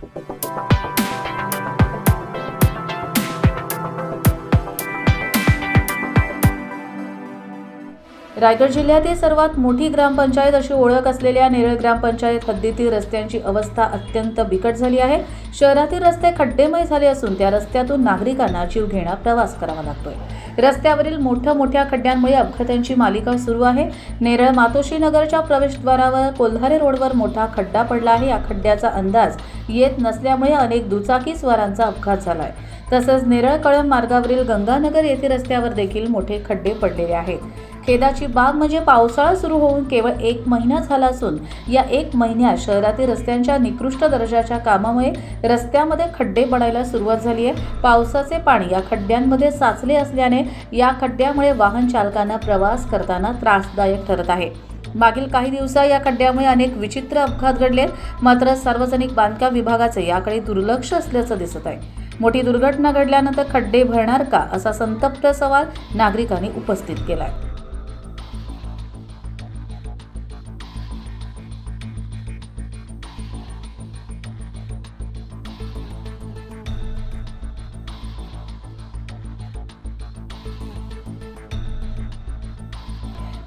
Thank you. Raigad जिल्ह्यातील सर्वात मोठी ग्रामपंचायत अशी ओळख असलेल्या नेरळ ग्रामपंचायत हद्दीतील रस्त्यांची अवस्था अत्यंत बिकट झाली आहे. शहरातील रस्ते खड्डेमय झाले असून त्या रस्त्यातून नागरिकांना जीव घेणा प्रवास करावा लागतोय. रस्त्यावरील मोठ्या मोठ्या खड्ड्यांमुळे अपघातांची मालिका सुरू आहे. नेरळ मातोशी नगरच्या प्रवेशद्वारावर कोल्हारे रोडवर मोठा खड्डा पडला आहे. या खड्ड्याचा अंदाज येत नसल्यामुळे अनेक दुचाकी स्वारांचा अपघात झाला आहे तसंच नेरळ कळंब मार्गावरील गंगानगर येथील रस्त्यावर देखील मोठे खड्डे पडलेले आहेत. खेदाची बाब म्हणजे पावसाळा सुरू होऊन केवळ एक महिना झाला असून या एक महिन्यात शहरातील रस्त्यांच्या निकृष्ट दर्जाच्या कामामुळे रस्त्यामध्ये खड्डे पडायला सुरुवात झाली आहे. पावसाचे पाणी या खड्ड्यांमध्ये साचले असल्याने या खड्ड्यामुळे वाहन चालकांना प्रवास करताना त्रासदायक ठरत आहे. मागील काही दिवसा या खड्ड्यामुळे अनेक विचित्र अपघात घडले मात्र सार्वजनिक बांधकाम विभागाचे याकडे दुर्लक्ष असल्याचं दिसत आहे. मोठी दुर्घटना घडल्यानंतर खड्डे भरणार का असा संतप्त सवाल नागरिकांनी उपस्थित केला आहे